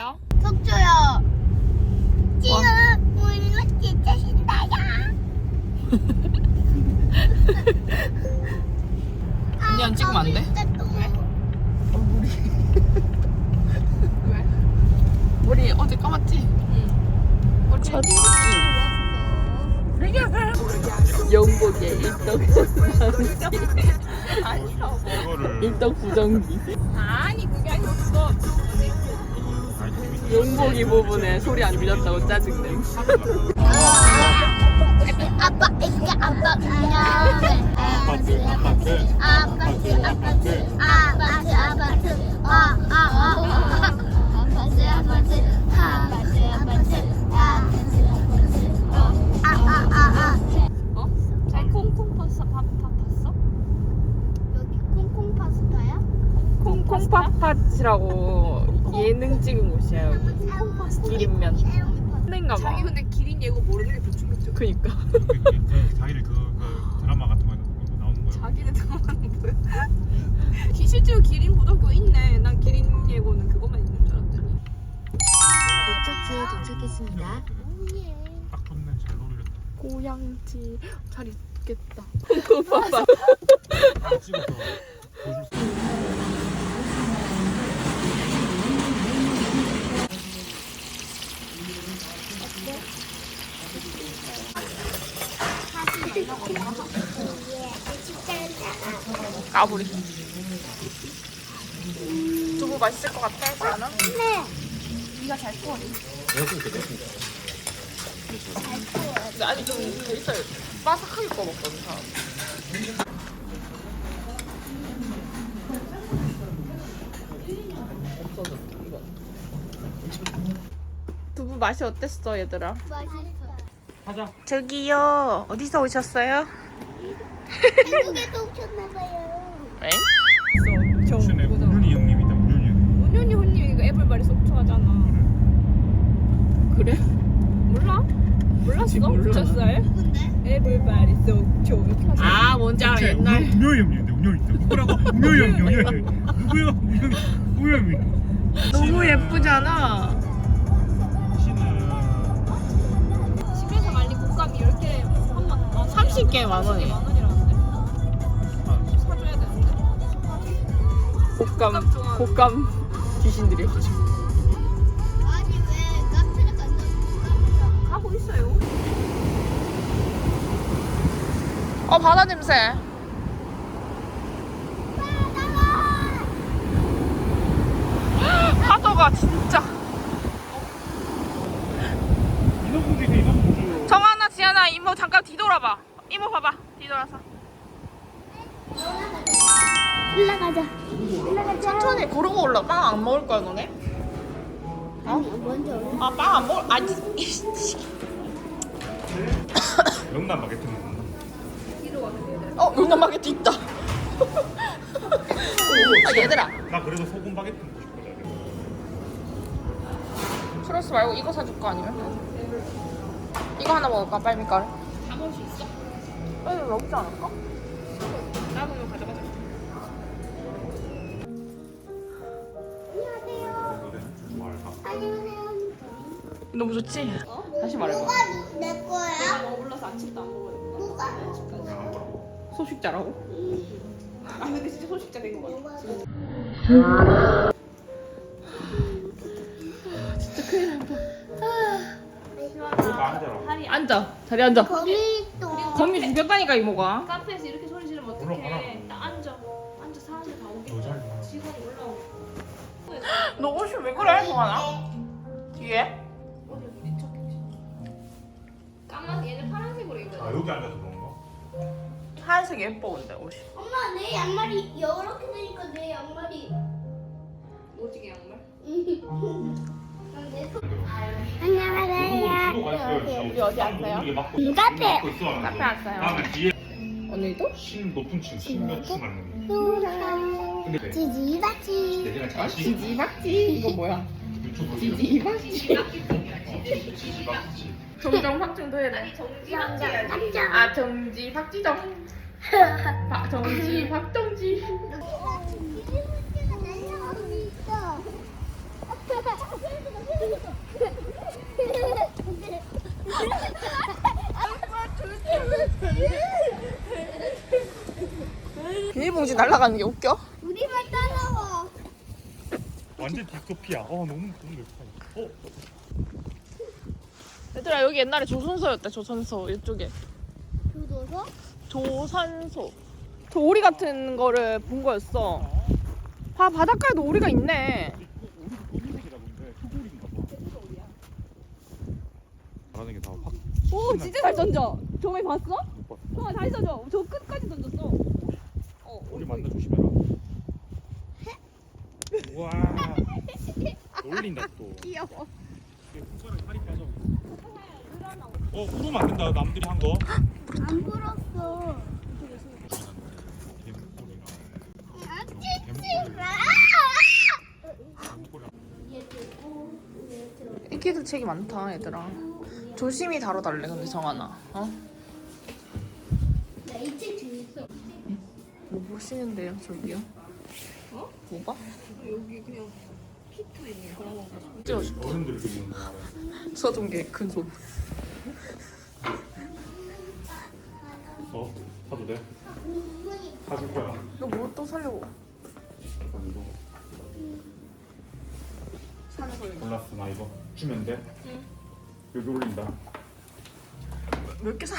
있어요? 속초요. 지금 우리 진짜 신나요. 언니랑 찍으면 안 돼? 머리 어제 감았지? 응. 머리 첫 영복에 일덕 아니라고 일덕 부정기 아니 그게 아니었어 아이템이 용복 이 부분에 소리 안 들렸다고 짜증냄 아빠 이게 아빠. 아파트 아파트 아파트 아파트 아파트 아파트 아아아 아파트 아파트 아파트 아파트 아아아아 어? 잘 콩콩 파스타 밥, 다 봤어? 여기 콩콩 파스타야? 콩콩 팥팥이라고 예능 찍은 곳이야 여기 기린면 힘든가 봐 자기 근데 기린 예고 모르는 게 대충 그니까 그, 그, 자기를 그, 그 드라마 같은 거에 나오는 거예요. 자기네 들어가는 뭐야? 기- 실제로 기린 고등학교 있네. 난 기린 예고는 그것만 있는 줄 알았더니. 목적지에 도착했습니다. 딱 좋네. 잘 노리겠다. 고양지 잘 있겠다 콩콩팥팥 찍어서 보여줄 수 까불이 두부 맛있을 것 같아 저는? 네. 근데 아직 좀돼 있어요 바삭하게 꺼먹거든 사람 없어졌다 이거 두부 맛이 어땠어 얘들아? 맛있어. 저기요 어디서 오셨어요? 한국에도 오셨나봐요. 엥? 춘에 문윤이 형님이다. 문윤이 형. 온현이 혼님 이거 애플바리 속초 하잖아. 그래? 몰라? 몰랐어? 몰라. 붙였어요? 누군데? 애플바리 속초 이렇게 하잖아. 아 뭔지 알아 옛날 문윤이 형님인데 문윤이 있다. 누구라고? 문윤이 형. 문윤이 형. 누구야? 문윤이 문윤이 형. 너무 예쁘잖아 곶감이 10개 한만 어, 30개 만 원이에요. 사줘야 되는데. 곶감 곶감 좋아하는 곶감 귀신들이 아니 왜 카페를 간다고 가고 있어요. 어 바다 냄새 파도가 진짜 인어공 중에 인어공 주 정하나 지하나 이모 잠깐 뒤돌아봐 이모 뒤돌아서 올라가자. 올라가자. 천천히 그러고 올라 빵 안 먹을 거야 너네? 아니 먼저 올라. 아 빵 안 먹을 아니 영남 바게트 먹는다. 어 용남 마켓 있다 아 얘들아 나 그래서 소금 바게트 먹고 싶거든. 프로스 말고 이거 사줄까 아니면? 이거 하나 먹을까 빨미가루? 다 먹을 수 있어? 어 이거 먹지 않을까? 남으면 가져가자. 안녕하세요. 너무 좋지? 다시 말해봐 뭐가 내 거야? 어, 몰라서 아침도 안 먹어요. 뭐가? 소식자라고? 아 근데 진짜 소식자 된 거 같아. 그거 앉아라. 팔이 안 앉아 자리 앉아 거기 또. 거미 죽였다니까 이모가 카페에서 이렇게 소리 지르면 올라가라. 어떡해. 딱 앉아. 앉아 사람들 다 오겠다. 직원이 올라오고. 너 옷이 왜 그래 동아나? 뒤에? 어디 척했지. 까만 얘는 파란색으로 입어야 아 돼. 여기 앉아서 그런 거? 하얀색 예뻐 근데 옷이 엄마 내 양말이 이렇게 되니까 내 양말이. 오지게 양말. 안녕하세요. 우리 어디 앉아요? 카페. 카페 왔어요. 오늘도? 신 높은 층, 신몇층. 근데 지지바지. 내가 아 자신 지지박지 이거 뭐야 어, 지지박지. 점점 확증 더해야 돼 정지 해야지. 아 정지 박지정 박 정지 박정지 지지바지가 날아가는 게 웃겨? 우리만 따라와. 완전 디스토피아. 어 너무 너무 좋다. 어 얘들아 여기 옛날에 조선소였대 조선소 이쪽에 교도소? 조선소 저 오리 같은 거를 본 거였어 아 바닷가에도 오리가 있네 우리 검은색이라 본데 소골인가 봐. 잘하는 게 다 확. 오 진짜 잘 던져 저번에 봤어? 못 봤어. 어 다시 던져 저 끝까지 던졌어 어 우리 만나 조심해라. 와. 놀린다 또. 귀여워 이게 손가락에 살이 빠져. 어 부르면 안 된다 남들이 한 거. 안 불었어. 애기들 책이 많다 얘들아 조심히 다뤄달래 근데 정하나 어? 나이책 재밌어. 뭐 보시는데요 저기요? 어? 뭐 봐? 여기 그냥 피트 있는 그런 거. 찍어줄게 어른들 이렇게 보는 거. 서종계 큰 손 어? 사도 돼? 사줄 거야. 너뭐또 살려고 이거. 골랐어 나 이거 주면 돼? 여기 올린다. 몇 개 사?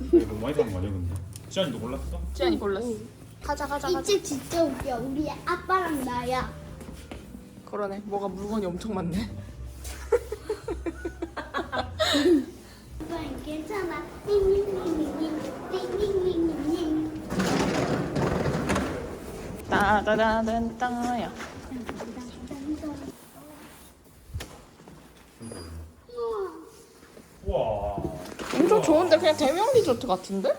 이거 너무 많이 사는 거 아니야 근데? 시안이도 골랐어? 지안이 골랐어 가자 가자 가자 이책 진짜 웃겨. 우리 아빠랑 나야. 그러네 뭐가 물건이 엄청 많네 이건 괜찮아. 띵띵띵띵띵 띵띵띵띵. 따다다단 따야 우와. 엄청 좋은데 그냥 대명 리조트 같은데?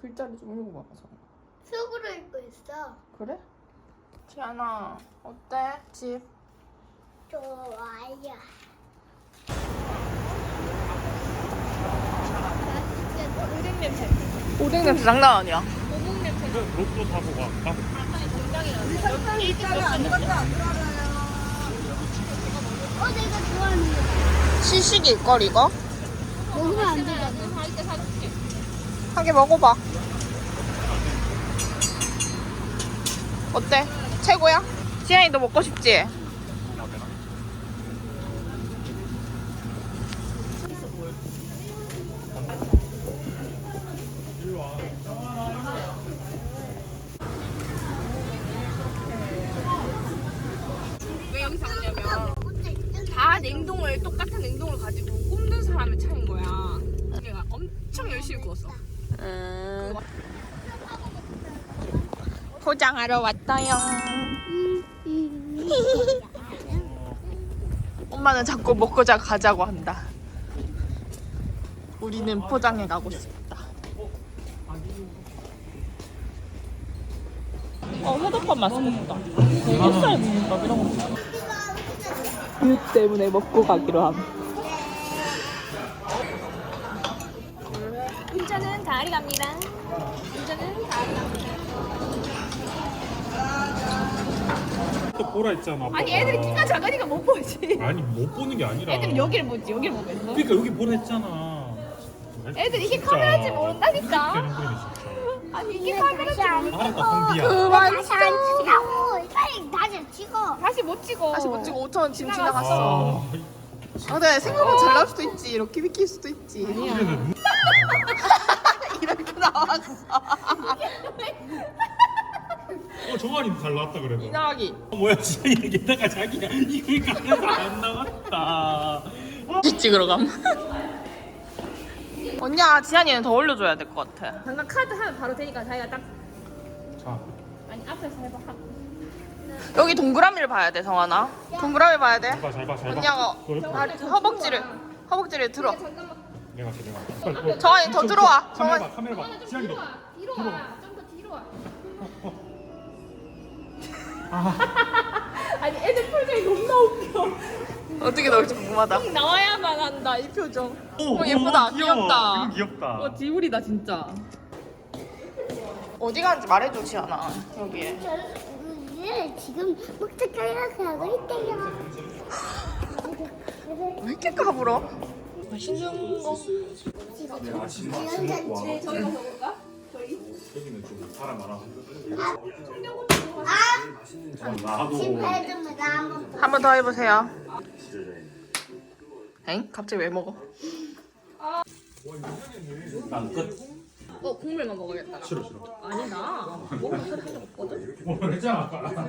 글자를 좀 읽어봐봐 속으로 읽고 있어. 그래? 지안아 어때? 집? 좋아요. 오뎅 냄새 장난 아니야 이거 로또 타고 갈까? 어, 내가 좋아하는 거. 시식일걸 이거? 먹으면 안 되잖아. 한개 먹어봐 어때? 최고야? 지안이 너 먹고 싶지? 왜 여기서 왔냐면 다 냉동을 똑같은 냉동을 가지고 굽는 사람의 차인 거야. 내가 엄청 열심히 구웠어. 포장하러 왔어요. 엄마는 자꾸 먹고 자 가자고 한다. 우리는 포장해 가고 싶다. 어, 회덮밥 맛있겠다. 햇살 비빔밥 이런 거. 뷰 때문에 먹고 가기로 함. 운전은 가을이 갑니다. 운전은 가을이 갑니다. 또 보라 했잖아. 아빠가. 아니 애들이 키가 작으니까 못 보지. 아니 못 보는 게 아니라. 애들은 여기를 보지 여기를 보겠어. 그러니까 여기 보라 했잖아. 애들 이게 진짜. 카메라인지 모른다니까. 거네, 진짜. 아니 이게 카메라인지 모른다. 알았다 공비야. 그만 다시 못 찍어. 다시 못 찍어. 5천 원 지금 지나갔어. 아, 아, 네 생각보다 잘 나올 수도 있지. 이렇게 비킬 수도 있지. 이제는 이렇게 나왔어. 어 정환이 잘 나왔다 그래도. 이나기. 어, 뭐야 진짜 얘기다가 자기가 이걸 가면서 안 나왔다. 집 찍으러 감. 언니야 지한이는 더 올려줘야 될 것 같아. 잠깐 카드 하면 바로 되니까 자기가 딱 자, 아니 앞에서 해봐 하고. 여기 동그라미를 봐야 돼 성환아. 동그라미 봐야 돼. 잘 봐, 잘 봐, 잘 봐. 언니가 다리 허벅지를 허벅지를 들어. 내가 제 내가. 정환이 더 들어와. 카메라. 봐, 카메라 봐. 지향이도. 뒤로 뒤로. 와. 좀 더 뒤로 와. 아, 아니 애들 표정이 너무나 웃겨. 어떻게 나올지 궁금하다. 나와야만 한다 이 표정. 오, 어, 예쁘다. 오, 귀여워. 귀엽다. 이거 귀엽다. 어 지울이다 진짜. 어디 가는지 말해줘 지안아 여기에 지금 목적가야 가고 있대요. 왜 이렇게 까불어? 맛있는 거 해줍니다. 한번 한번 더 해보세요 엥? 갑자기 왜 먹어? 난 끝. 어 국물만 먹어야겠다 싫어 싫어. 아니 나뭐 했잖아 아까.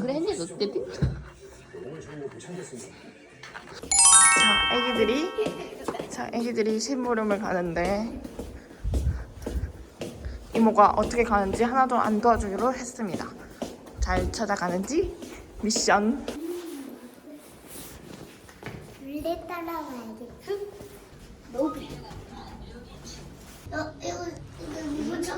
그래 했니 너 때디? 자 애기들이 자 애기들이 심부름을 가는데 이모가 어떻게 가는지 하나도 안 도와주기로 했습니다 잘 찾아가는지 미션 물에 따라와야지. 너무 배. 어, 이거, 이거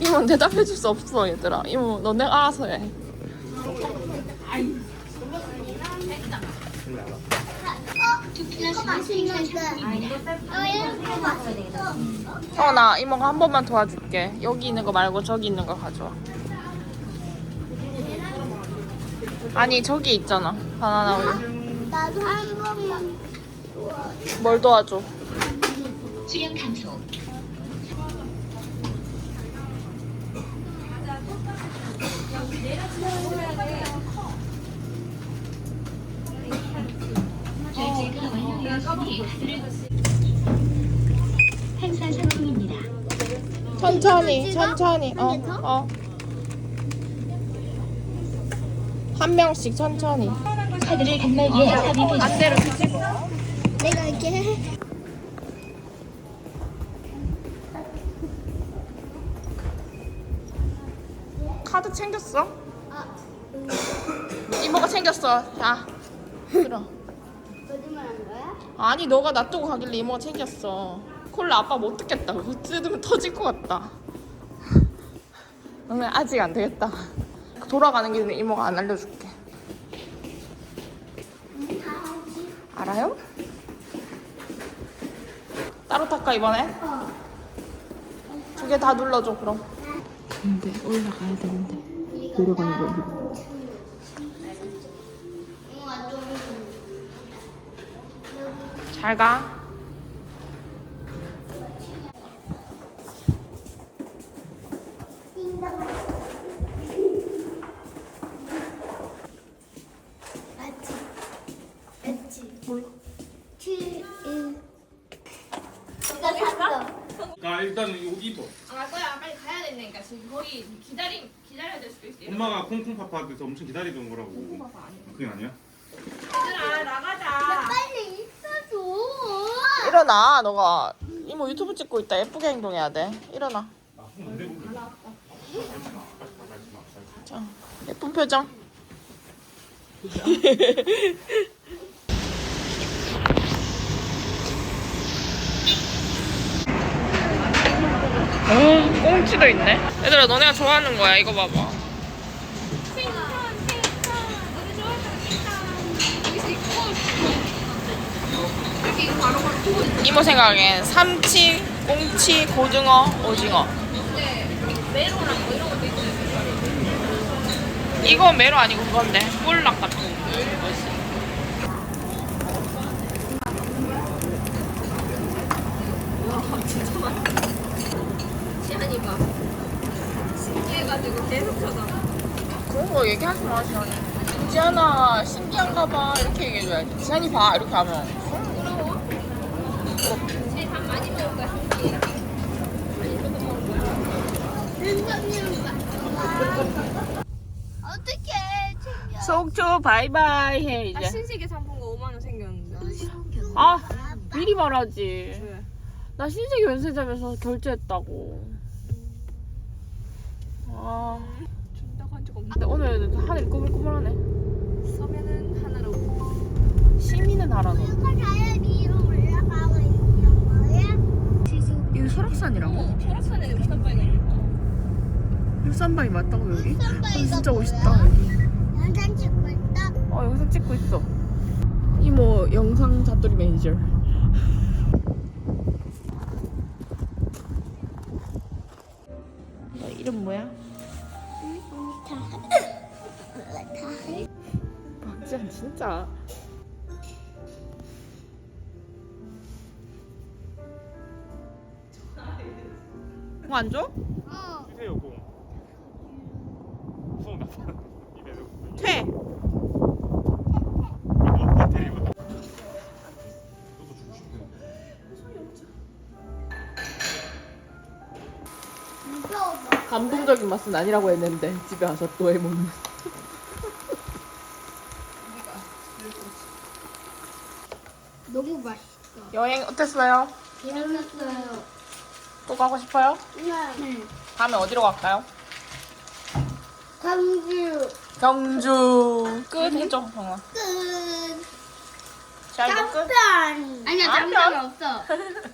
이모 대답해 줄 수 없어 얘들아 이모 너네 알아서 해. 어. 어나 이모가 한 번만 도와줄게 여기 있는 거 말고 저기 있는 거 가져와 아니 저기 있잖아 바나나 우유 나도 한 번만. 뭘 도와줘 수영 감소. 결제가 완료되었으니 카드를 행사 상품입니다. 천천히 천천히 어어 한 명씩 천천히 카드를 단말기에 삽입해 주세요. 내가 이렇게 해. 카드 챙겼어? 아, 이모가 챙겼어. 자 들어 거짓말 한 거야? 아니 너가 놔두고 가길래 이모가 챙겼어. 콜라 아빠 못 듣겠다. 뜯으면 터질 것 같다. 너네 아직 안 되겠다. 돌아가는 길에 이모가 안 알려줄게. 알아요? 따로 탈까 이번에? 두개 다 눌러줘 그럼 근데 올라가야 되는데 내려가는 거야 엄마 좀. 잘 가. 맞지? 맞지? 몰라. 7, 1. 이거 샀어. 아 일단 이거 입어. 갈 거야 빨리 지금 거기 기다림 기다려야 될 수도 있어. 엄마가 콩콩파파한테서 엄청 기다리던 거라고. 그게 아니야? 얘들아 나가자. 빨리 있어줘. 일어나 너가 이모 유튜브 찍고 있다 예쁘게 행동해야 돼. 일어나. 자 예쁜 표정. 어, 꽁치도 있네. 얘들아, 너네가 좋아하는 거야. 이거 봐봐. 이모 생각엔 삼치, 꽁치, 고등어, 오징어. 이거 메로 아니고 그건데 볼락 같은 거. 그런 거 얘기하지 마, 지안이. 지안아, 신기한가 봐. 이렇게 지안이 봐. 이렇게 하면. 어떻게 챙겨? 속초 바이바이 해나 이제. 신세계 상품권 5만 원 생겼는데. 아 미리 말하지. 왜? 나 신세계 면세점에서 결제했다고. 아 준다고 한 적 없는데. 근데 오늘 하늘이 꾸물꾸물하네. 시민은 거야? 이거 설악산이라고? 철학산에 울산바위가 있는 거. 울산바위 맞다고 여기? 아, 진짜? 멋있다 여기. 영상 찍고 있다. 어 영상 찍고 있어. 이모 영상 잡돌이 매니저. 너 이름 뭐야? 박지한 진짜. 안 줘? 주세요 공. 무서운 나빠. 퇴. 너도 주고 싶어. 무서워. 감동적인 맛은 아니라고 했는데 집에 와서 또 해먹는. 너무 맛있어. 여행 어땠어요? 재밌었어요. 또 가고 싶어요? 네. 다음에 어디로 갈까요? 광주 경주. 끝 해줘 정아. 끝. 자 이거 끝. 짠. 아니야 아, 짠 짠. 없어.